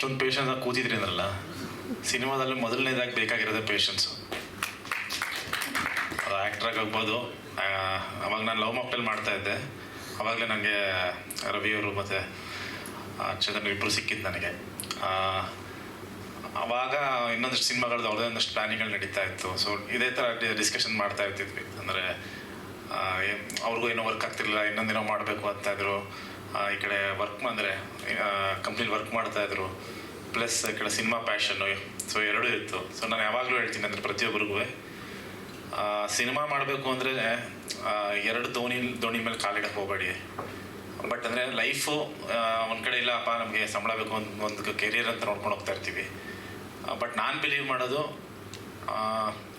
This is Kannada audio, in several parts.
ಇಷ್ಟೊಂದು ಪೇಷನ್ಸ್ ಕೂತಿದ್ರಿ ಅಂದ್ರಲ್ಲ, ಸಿನಿಮಾದಲ್ಲಿ ಮೊದಲನೇದಾಗಿ ಬೇಕಾಗಿರೋದೇ ಪೇಷನ್ಸ್ ಅದು ಆ್ಯಕ್ಟ್ರಾಗಿ ಆಗ್ಬೋದು. ಅವಾಗ ನಾನು ಲವ್ ಮಾಡ್ತಾ ಇದ್ದೆ. ಅವಾಗಲೇ ನನಗೆ ರವಿಯವರು ಮತ್ತು ಚಂದ್ರನ್ ಇಬ್ಬರು ಸಿಕ್ಕಿದ್ದು ನನಗೆ. ಅವಾಗ ಇನ್ನೊಂದಷ್ಟು ಸಿನಿಮಾಗಳದ್ದು ಅವ್ರದ್ದೇ ಒಂದಷ್ಟು ಪ್ಲಾನಿಂಗ್ಗಳು ನಡೀತಾ ಇತ್ತು. ಸೊ ಇದೇ ಥರ ಡಿಸ್ಕಷನ್ ಮಾಡ್ತಾ ಇರ್ತಿದ್ವಿ. ಅಂದರೆ ಅವ್ರಿಗೂ ಏನೋ ವರ್ಕ್ ಆಗ್ತಿರಲಿಲ್ಲ ಇನ್ನೊಂದೇನೋ ಮಾಡಬೇಕು ಅಂತ ಇದ್ರು. ಈ ಕಡೆ ವರ್ಕ್ ಅಂದರೆ ಕಂಪ್ನಿಲಿ ವರ್ಕ್ ಮಾಡ್ತಾ ಇದ್ರು. ಪ್ಲಸ್ ಈ ಕಡೆ ಸಿನಿಮಾ ಪ್ಯಾಷನ್ನು ಸೊ ಎರಡೂ ಇತ್ತು. ಸೊ ನಾನು ಯಾವಾಗಲೂ ಹೇಳ್ತೀನಿ, ಅಂದರೆ ಪ್ರತಿಯೊಬ್ಬರಿಗೂ. ಸಿನಿಮಾ ಮಾಡಬೇಕು ಅಂದರೆ ಎರಡು ದೋಣಿ ದೋಣಿ ಮೇಲೆ ಕಾಲಿಡಕ್ಕೆ ಹೋಗಬೇಡಿ. ಬಟ್ ಅಂದರೆ ಲೈಫು ಒಂದು ಕಡೆ ಇಲ್ಲಪ್ಪ ನಮಗೆ ಸಂಬಳ ಬೇಕು ಒಂದು ಒಂದು ಕೆರಿಯರ್ ಅಂತ ನೋಡ್ಕೊಂಡು ಹೋಗ್ತಾ ಇರ್ತೀವಿ. ಬಟ್ ನಾನು ಬಿಲೀವ್ ಮಾಡೋದು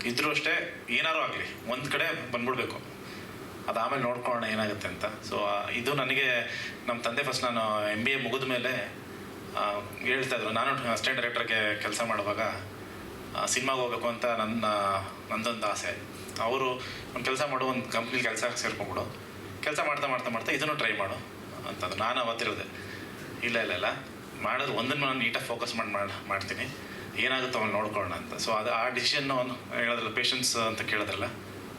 ಇದ್ರೂ ಅಷ್ಟೇ ಏನಾರು ಆಗಲಿ. ಒಂದು ಕಡೆ ಬಂದ್ಬಿಡ್ಬೇಕು. ಅದು ಆಮೇಲೆ ನೋಡ್ಕೊಳ್ಳೋಣ ಏನಾಗುತ್ತೆ ಅಂತ. ಸೊ ಇದು ನನಗೆ ನಮ್ಮ ತಂದೆ ಫಸ್ಟ್ ನಾನು ಎಂ ಬಿ ಎ ಮುಗಿದ ಮೇಲೆ ಹೇಳ್ತಾಯಿದ್ರು ನಾನು ಅಸಿಸ್ಟೆಂಟ್ ಡೈರೆಕ್ಟರ್ಗೆ ಕೆಲಸ ಮಾಡುವಾಗ ಸಿನಿಮಾಗೆ ಹೋಗ್ಬೇಕು ಅಂತ ನನ್ನ, ನಂದೊಂದು ಆಸೆ. ಅವರು ಒಂದು ಕೆಲಸ ಮಾಡು, ಒಂದು ಕಂಪ್ನಿಲಿ ಕೆಲಸ ಸೇರ್ಕೊಂಡ್ಬಿಡು. ಕೆಲಸ ಮಾಡ್ತಾ ಮಾಡ್ತಾ ಮಾಡ್ತಾ ಇದನ್ನು ಟ್ರೈ ಮಾಡು ಅಂತಂದು ನಾನು ಅವತ್ತಿರೋದೆ. ಇಲ್ಲ ಇಲ್ಲ ಇಲ್ಲ. ಮಾಡೋದು ಒಂದನ್ನು ನಾನು ನೀಟಾಗಿ ಫೋಕಸ್ ಮಾಡಿ ಮಾಡಿ, ಮಾಡ್ತೀನಿ. ಏನಾಗುತ್ತೋ ಅವ್ನು ನೋಡ್ಕೊಳ್ಳೋಣ ಅಂತ. ಸೊ ಅದು ಆ ಡಿಸಿಷನ್ನು ಹೇಳೋದ್ರಲ್ಲ ಪೇಷನ್ಸ್ ಅಂತ ಕೇಳಿದ್ರಲ್ಲ.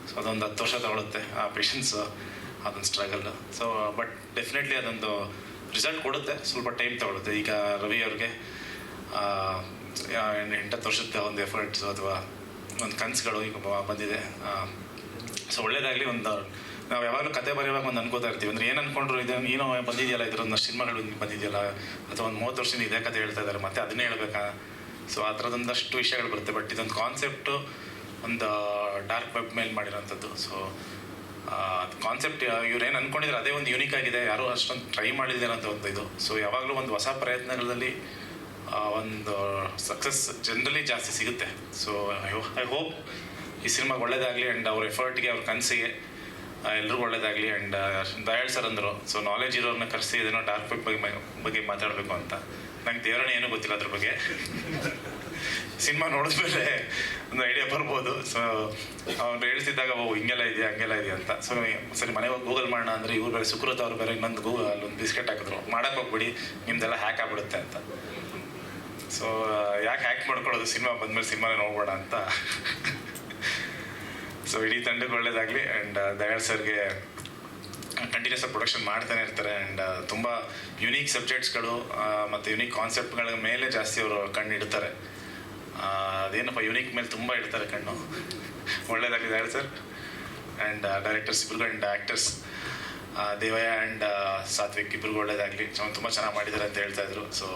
ಸೊ ಅದೊಂದು ಹತ್ತು ವರ್ಷ ತಗೊಳುತ್ತೆ ಆ ಪೇಷನ್ಸ್ ಅದೊಂದು ಸ್ಟ್ರಗಲ್ ಸೊ ಬಟ್ ಡೆಫಿನೆಟ್ಲಿ ಅದೊಂದು ರಿಸಲ್ಟ್ ಕೊಡುತ್ತೆ. ಸ್ವಲ್ಪ ಟೈಮ್ ತಗೊಳುತ್ತೆ. ಈಗ ರವಿ ಅವ್ರಿಗೆ ಎಂಟತ್ತು ವರ್ಷದ ಒಂದು ಎಫರ್ಟ್ಸ್ ಅಥವಾ ಒಂದು ಕನಸುಗಳು ಈಗ ಬಂದಿದೆ. ಸೊ ಒಳ್ಳೇದಾಗಲಿ ಒಂದು, ನಾವು ಯಾವಾಗಲೂ ಕತೆ ಬರೆಯುವಾಗ ಒಂದು ಅನ್ಕೋತಾ ಇರ್ತೀವಿ. ಅಂದ್ರೆ ಏನು ಅನ್ಕೊಂಡ್ರು ಇದು ಏನೋ ಬಂದಿದೆಯಲ್ಲ ಇದರೊಂದು ಸಿನಿಮಾಗಳು ಬಂದಿದೆಯಲ್ಲ? ಅಥವಾ ಒಂದು ಮೂವತ್ತು ವರ್ಷದಿಂದ ಇದೇ ಕತೆ ಹೇಳ್ತಾ ಇದ್ದಾರೆ ಮತ್ತೆ ಅದನ್ನೇ ಹೇಳ್ಬೇಕಾ? ಸೊ ಆ ಥರದೊಂದಷ್ಟು ವಿಷಯಗಳು ಬರುತ್ತೆ. ಬಟ್ ಇದೊಂದು ಕಾನ್ಸೆಪ್ಟು ಒಂದು ಡಾರ್ಕ್ ವೆಬ್ ಮೇಲೆ ಮಾಡಿರೋಂಥದ್ದು ಸೊ ಅದು ಕಾನ್ಸೆಪ್ಟ್ ಇವ್ರು ಏನು ಅನ್ಕೊಂಡಿದ್ರೆ ಅದೇ ಒಂದು ಯೂನಿಕ್ ಆಗಿದೆ. ಯಾರೂ ಅಷ್ಟೊಂದು ಟ್ರೈ ಮಾಡಿದ್ದೀರ ಅಂತ ಒಂದು ಇದು. ಸೊ ಯಾವಾಗಲೂ ಒಂದು ಹೊಸ ಪ್ರಯತ್ನಗಳಲ್ಲಿ ಒಂದು ಸಕ್ಸಸ್ ಜನರಲಿ ಜಾಸ್ತಿ ಸಿಗುತ್ತೆ. ಸೊ ಐ ಹೋಪ್ ಈ ಸಿನಿಮಾಗೆ ಒಳ್ಳೇದಾಗಲಿ ಆ್ಯಂಡ್ ಅವ್ರ ಎಫರ್ಟ್ಗೆ ಅವ್ರ ಕನಸಿಗೆ ಎಲ್ರಿಗೂ ಒಳ್ಳೇದಾಗಲಿ ಆ್ಯಂಡ್ ದಯಾಳ್ ಸರ್ ಅಂದರು. ಸೊ ನಾಲೆಜ್ ಇರೋರನ್ನ ಕರೆಸಿ ಇದನ್ನು ಡಾರ್ಕ್ ಬಗ್ಗೆ ಬಗ್ಗೆ ಮಾತಾಡಬೇಕು ಅಂತ. ನಂಗೆ ದೇವರನ್ನ ಏನೂ ಗೊತ್ತಿಲ್ಲ ಅದ್ರ ಬಗ್ಗೆ. ಸಿನಿಮಾ ನೋಡಿದ್ಮೇಲೆ ಒಂದು ಐಡಿಯಾ ಬರ್ಬೋದು. ಸೊ ಅವ್ರು ಹೇಳ್ತಿದ್ದಾಗ, ಓ, ಹಿಂಗೆಲ್ಲ ಇದೆಯಾ, ಹಂಗೆಲ್ಲ ಇದೆಯಾ ಅಂತ. ಸೊ ಸರಿ, ಮನೆಗೆ ಹೋಗಿ ಗೂಗಲ್ ಮಾಡೋಣ ಅಂದರೆ ಇವ್ರು ಬೇರೆ ಸುಕೃತ ಅವ್ರು ಬೇರೆ ಇನ್ನೊಂದು ಗೂಗಲ್ ಒಂದು ಬಿಸ್ಕೆಟ್ ಹಾಕಿದ್ರು. ಮಾಡಕ್ಕೆ ಹೋಗ್ಬಿಡಿ, ನಿಮ್ದೆಲ್ಲ ಹ್ಯಾಕ್ ಆಗ್ಬಿಡುತ್ತೆ ಅಂತ. ಸೊ ಯಾಕೆ ಹ್ಯಾಕ್ ಮಾಡ್ಕೊಳ್ಳೋದು? ಸಿನಿಮಾ ಬಂದಮೇಲೆ ಸಿನಿಮಾನೇ ನೋಡ್ಬೇಡ ಅಂತ. ಸೊ ಇಡೀ ತಂಡಕ್ಕೆ ಒಳ್ಳೇದಾಗಲಿ. ಆ್ಯಂಡ್ ದಯಾಳ್ ಸರ್ಗೆ ಕಂಟಿನ್ಯೂಸ್ ಪ್ರೊಡಕ್ಷನ್ ಮಾಡ್ತಾನೆ ಇರ್ತಾರೆ. ಆ್ಯಂಡ್ ತುಂಬ ಯುನೀಕ್ ಸಬ್ಜೆಕ್ಟ್ಸ್ಗಳು ಮತ್ತು ಯುನೀಕ್ ಕಾನ್ಸೆಪ್ಟ್ಗಳ ಮೇಲೆ ಜಾಸ್ತಿ ಅವರು ಕಣ್ಣು ಇಡ್ತಾರೆ. ಅದೇನಪ್ಪ ಯುನೀಕ್ ಮೇಲೆ ತುಂಬ ಇಡ್ತಾರೆ ಕಣ್ಣು. ಒಳ್ಳೇದಾಗಲಿ ದಯಾಳ್ ಸರ್. ಆ್ಯಂಡ್ ಡೈರೆಕ್ಟರ್ಸ್ ಇಬ್ಬರು and actors Devaiah and Satvik ಇಬ್ಬರಿಗೂ ಒಳ್ಳೇದಾಗಲಿ. ತುಂಬ ಚೆನ್ನಾಗಿ ಮಾಡಿದ್ದಾರೆ ಅಂತ ಹೇಳ್ತಾ ಇದ್ರು. ಸೊ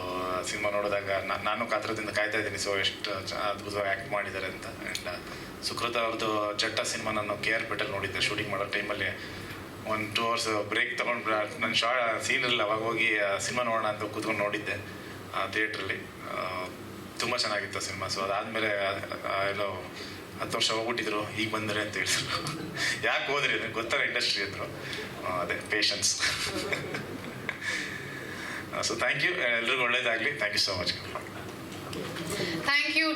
ಸಿನಿಮಾ ನೋಡಿದಾಗ ನಾನು ಕಾತ್ರದಿಂದ ಕಾಯ್ತಾ ಇದ್ದೀನಿ. ಸೊ ಎಷ್ಟು ಅದ್ಭುತವಾಗಿ ಆ್ಯಕ್ಟ್ ಮಾಡಿದ್ದಾರೆ ಅಂತ. ಆ್ಯಂಡ್ ಸುಕೃತ ಅವ್ರದ್ದು ಜಟ್ಟ ಸಿನಿಮಾ ನಾನು ಕೆ ಆರ್ ಪೇಟಲ್ಲಿ ನೋಡಿದ್ದೆ ಶೂಟಿಂಗ್ ಮಾಡೋ ಟೈಮಲ್ಲಿ ಒಂದು ಟೂ ಅವರ್ಸ್ ಬ್ರೇಕ್ ತೊಗೊಂಡು ನನ್ನ ಶಾ ಇರಲಿಲ್ಲ. ಅವಾಗ ಹೋಗಿ ಸಿನಿಮಾ ನೋಡೋಣ ಅಂತ ಕೂತ್ಕೊಂಡು ನೋಡಿದ್ದೆ ಥಿಯೇಟ್ರಲ್ಲಿ ತುಂಬ ಚೆನ್ನಾಗಿತ್ತು ಸಿನಿಮಾ. ಸೊ ಅದಾದಮೇಲೆ ಎಲ್ಲೋ ಹತ್ತು ವರ್ಷ ಹೋಗ್ಬಿಟ್ಟಿದ್ರು ಈಗ ಬಂದರೆ ಅಂತ ಹೇಳಿದ್ರು. ಯಾಕೆ ಹೋದ್ರಿ? ನನಗೆ ಗೊತ್ತಾರ ಇಂಡಸ್ಟ್ರಿ ಅಂದರು. ಅದೇ ಪೇಷನ್ಸ್ ಸೊ ಥ್ಯಾಂಕ್ ಯು ಎಲ್ರಿಗೂ ಒಳ್ಳೇದಾಗಲಿ. Thank you so much thank you